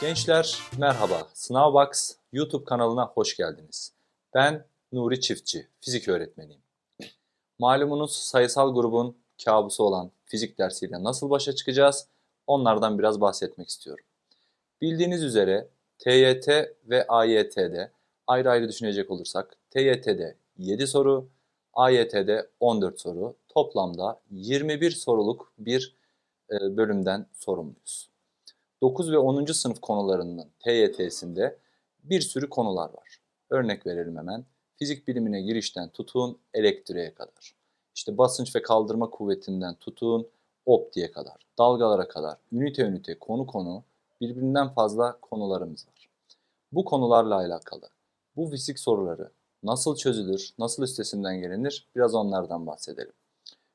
Gençler merhaba. Sınavbox YouTube kanalına hoş geldiniz. Ben Nuri Çiftçi, fizik öğretmeniyim. Malumunuz sayısal grubun kabusu olan fizik dersiyle nasıl başa çıkacağız? Onlardan biraz bahsetmek istiyorum. Bildiğiniz üzere TYT ve AYT'de ayrı ayrı düşünecek olursak TYT'de 7 soru, AYT'de 14 soru, toplamda 21 soruluk bir e, bölümden sorumluyuz. 9 ve 10. sınıf konularının TYT'sinde bir sürü konular var. Örnek verelim hemen. Fizik bilimine girişten tutun elektriğe kadar. İşte basınç ve kaldırma kuvvetinden tutun optiğe kadar, dalgalara kadar, ünite ünite, konu konu birbirinden fazla konularımız var. Bu konularla alakalı bu fizik soruları nasıl çözülür, nasıl üstesinden gelinir biraz onlardan bahsedelim.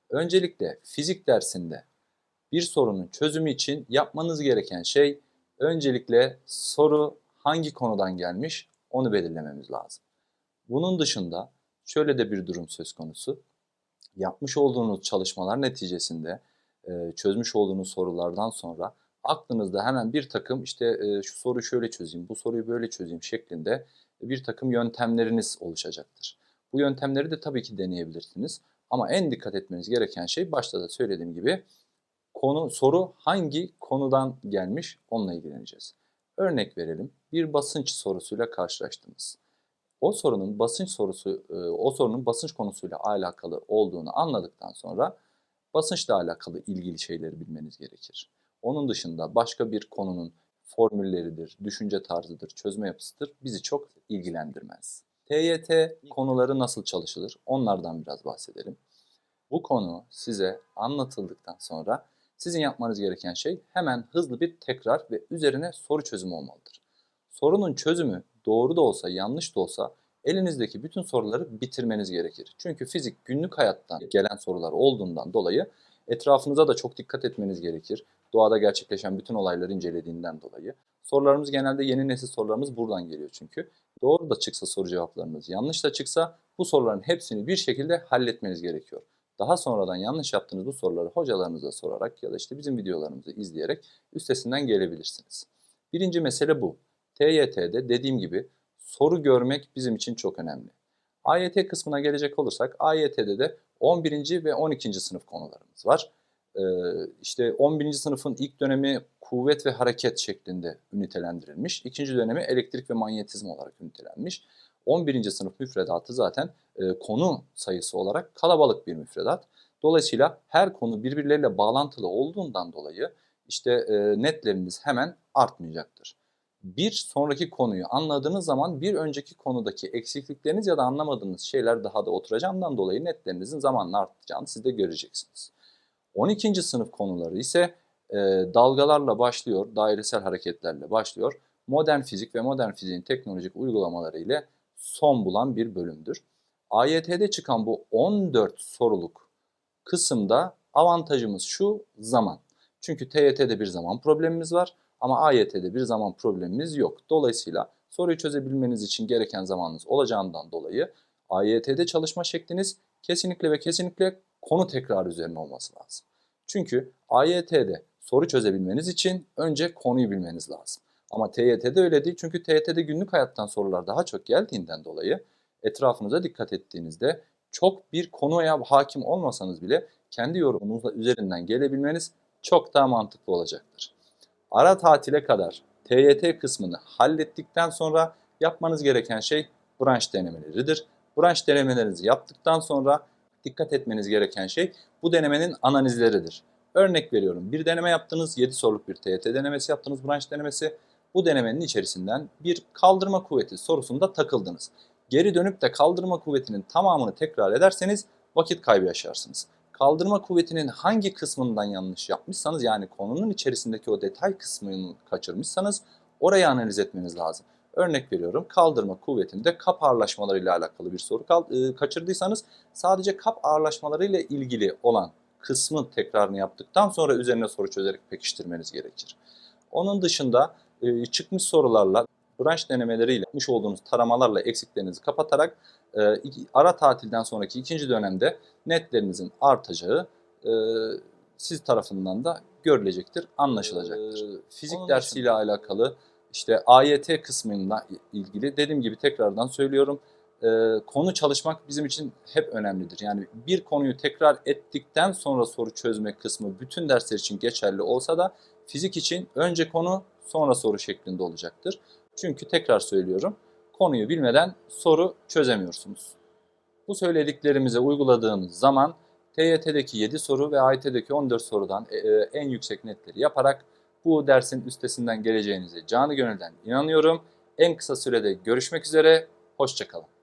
Öncelikle fizik dersinde bir sorunun çözümü için yapmanız gereken şey öncelikle soru hangi konudan gelmiş onu belirlememiz lazım. Bunun dışında şöyle de bir durum söz konusu. Yapmış olduğunuz çalışmalar neticesinde e, çözmüş olduğunuz sorulardan sonra aklınızda hemen bir takım işte e, şu soruyu şöyle çözeyim, bu soruyu böyle çözeyim şeklinde bir takım yöntemleriniz oluşacaktır. Bu yöntemleri de tabii ki deneyebilirsiniz. Ama en dikkat etmeniz gereken şey başta da söylediğim gibi konu soru hangi konudan gelmiş onunla ilgileneceğiz. Örnek verelim. Bir basınç sorusuyla karşılaştınız. O sorunun basınç sorusu e, o sorunun basınç konusuyla alakalı olduğunu anladıktan sonra basınçla alakalı ilgili şeyleri bilmeniz gerekir. Onun dışında başka bir konunun formülleridir, düşünce tarzıdır, çözme yapısıdır bizi çok ilgilendirmez. TYT konuları nasıl çalışılır? Onlardan biraz bahsedelim. Bu konu size anlatıldıktan sonra sizin yapmanız gereken şey hemen hızlı bir tekrar ve üzerine soru çözümü olmalıdır. Sorunun çözümü doğru da olsa yanlış da olsa elinizdeki bütün soruları bitirmeniz gerekir. Çünkü fizik günlük hayattan gelen sorular olduğundan dolayı etrafınıza da çok dikkat etmeniz gerekir. Doğada gerçekleşen bütün olayları incelediğinden dolayı. Sorularımız genelde yeni nesil sorularımız buradan geliyor çünkü. Doğru da çıksa soru cevaplarınız, yanlış da çıksa bu soruların hepsini bir şekilde halletmeniz gerekiyor. Daha sonradan yanlış yaptığınız bu soruları hocalarınıza sorarak ya da işte bizim videolarımızı izleyerek üstesinden gelebilirsiniz. Birinci mesele bu. TYT'de dediğim gibi soru görmek bizim için çok önemli. AYT kısmına gelecek olursak AYT'de de 11. ve 12. sınıf konularımız var. Ee, işte 11. sınıfın ilk dönemi kuvvet ve hareket şeklinde ünitelendirilmiş. İkinci dönemi elektrik ve manyetizm olarak ünitelenmiş. 11. sınıf müfredatı zaten e, konu sayısı olarak kalabalık bir müfredat. Dolayısıyla her konu birbirleriyle bağlantılı olduğundan dolayı işte e, netleriniz hemen artmayacaktır. Bir sonraki konuyu anladığınız zaman bir önceki konudaki eksiklikleriniz ya da anlamadığınız şeyler daha da oturacağından dolayı netlerinizin zamanla artacağını siz de göreceksiniz. 12. sınıf konuları ise e, dalgalarla başlıyor, dairesel hareketlerle başlıyor. Modern fizik ve modern fiziğin teknolojik uygulamaları ile son bulan bir bölümdür. AYT'de çıkan bu 14 soruluk kısımda avantajımız şu zaman. Çünkü TYT'de bir zaman problemimiz var ama AYT'de bir zaman problemimiz yok. Dolayısıyla soruyu çözebilmeniz için gereken zamanınız olacağından dolayı AYT'de çalışma şekliniz kesinlikle ve kesinlikle konu tekrar üzerine olması lazım. Çünkü AYT'de soru çözebilmeniz için önce konuyu bilmeniz lazım. Ama TYT'de öyle değil çünkü TYT'de günlük hayattan sorular daha çok geldiğinden dolayı etrafınıza dikkat ettiğinizde çok bir konuya hakim olmasanız bile kendi yorumunuzla üzerinden gelebilmeniz çok daha mantıklı olacaktır. Ara tatile kadar TYT kısmını hallettikten sonra yapmanız gereken şey branş denemeleridir. Branş denemelerinizi yaptıktan sonra dikkat etmeniz gereken şey bu denemenin analizleridir. Örnek veriyorum bir deneme yaptınız 7 soruluk bir TYT denemesi yaptınız branş denemesi. Bu denemenin içerisinden bir kaldırma kuvveti sorusunda takıldınız. Geri dönüp de kaldırma kuvvetinin tamamını tekrar ederseniz vakit kaybı yaşarsınız. Kaldırma kuvvetinin hangi kısmından yanlış yapmışsanız yani konunun içerisindeki o detay kısmını kaçırmışsanız orayı analiz etmeniz lazım. Örnek veriyorum kaldırma kuvvetinde kap ağırlaşmaları ile alakalı bir soru e, kaçırdıysanız sadece kap ağırlaşmaları ile ilgili olan kısmın tekrarını yaptıktan sonra üzerine soru çözerek pekiştirmeniz gerekir. Onun dışında çıkmış sorularla branş denemeleriyle yapmış olduğunuz taramalarla eksiklerinizi kapatarak e, ara tatilden sonraki ikinci dönemde netlerinizin artacağı e, siz tarafından da görülecektir, anlaşılacaktır. Ee, Fizik onun dersiyle alakalı işte AYT kısmıyla ilgili dediğim gibi tekrardan söylüyorum. e, konu çalışmak bizim için hep önemlidir. Yani bir konuyu tekrar ettikten sonra soru çözme kısmı bütün dersler için geçerli olsa da fizik için önce konu sonra soru şeklinde olacaktır. Çünkü tekrar söylüyorum konuyu bilmeden soru çözemiyorsunuz. Bu söylediklerimize uyguladığınız zaman TYT'deki 7 soru ve AYT'deki 14 sorudan e, e, en yüksek netleri yaparak bu dersin üstesinden geleceğinize canı gönülden inanıyorum. En kısa sürede görüşmek üzere, hoşçakalın.